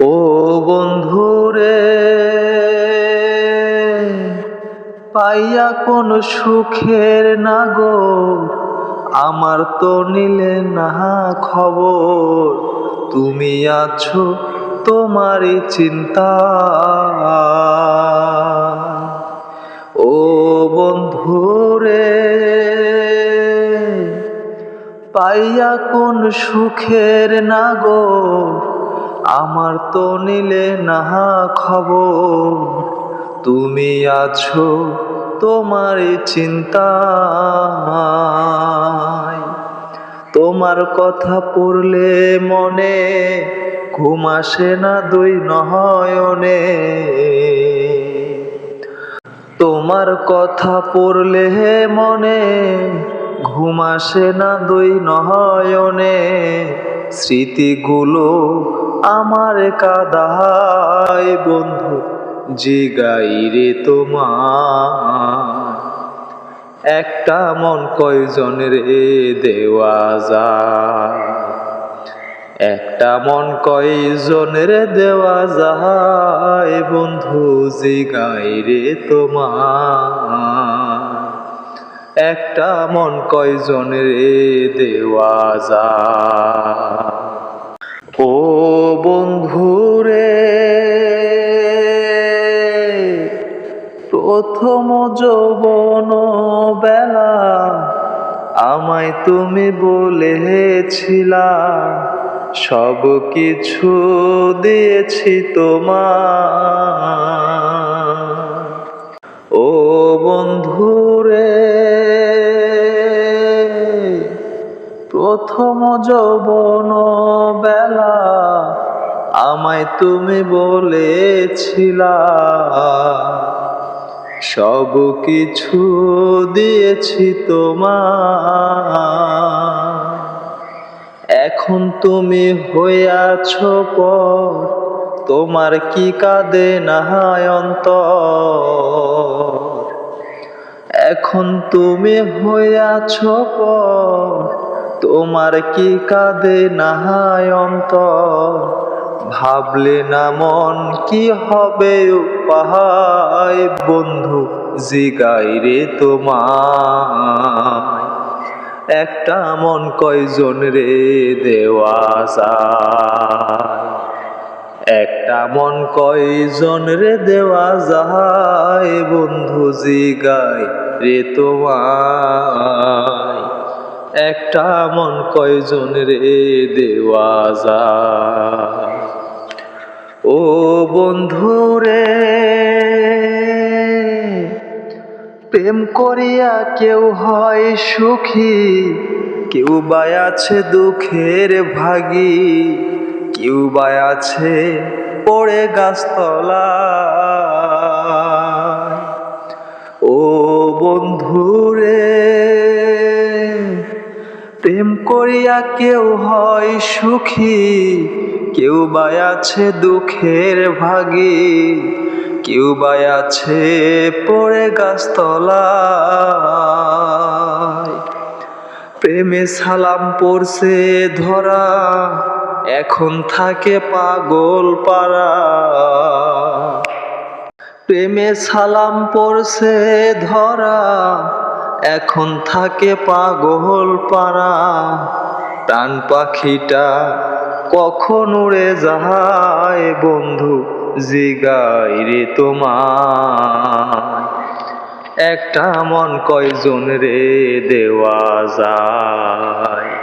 ও বন্ধুরে, পাইয়া কোন সুখের না গো, আমার তো নিলে না খবর। তুমি আছো তোমারই চিন্তা। ও বন্ধুরে, পাইয়া কোন সুখের নাগর আমার তো নিলে না খবর। তুমি আছো তোমার চিন্তা তোমার কথা পড়লে মনে ঘুম আসে না দুই নহয়নে তোমার কথা পড়লে মনে ঘুম আসে না দুই নহয়নে স্মৃতিগুলো আমার কাদায় বন্ধু, জিগাই রে তোমার একটা মন কয়জন রে দেওয়া যায়? একটা মন কয়জন রে দেওয়া যায়? বন্ধু, জিগাই রে তোমার একটা মন কয়জন রে দেওয়া যায়? প্রথম যৌবন বেলা আমায় তুমি বলেছিলা, সব কিছু দিয়েছি তোমার ও বন্ধুরে, প্রথম যৌবন বেলা আমায় তুমি বলেছিলা সব কিছু দিয়েছি তোমার এখন তুমি হইয়াছ পর, তোমার কি কাঁদে না অন্তর? এখন তুমি হইয়াছ পর, তোমার কি কাঁদে না ভাবলে না মন কি হবে উপায়? বন্ধু, জিগাই রে একটা মন কয়জন রে দেওয়া যায়? একটা মন কয়জন রে দেওয়া যায়? বন্ধু, জিগাই রে একটা মন কয়জন রে দেওয়া যায়? ও বন্ধু রে প্রেম করিয়া কেউ হয় সুখী, কেউ বা আছে দুঃখের ভাগী, কেউ বা আছে পড়ে গাছতলা ও বন্ধু রে প্রেম করিয়া কেউ হয় সুখী কেউ বা আছে দুঃখের ভাগী কেউ বা আছে পড়ে গাছতলায়। প্রেমে সালাম পড়ছে ধরা, এখন থাকে পাগল পাড়া। প্রেমে সালাম পড়ছে ধরা, এখন থাকে পাগল পাড়া। প্রাণ পাখিটা কখন উড়ে যায় বন্ধু জিগাই রে তোমার একটা মন কয়জন রে দেওয়া যায়?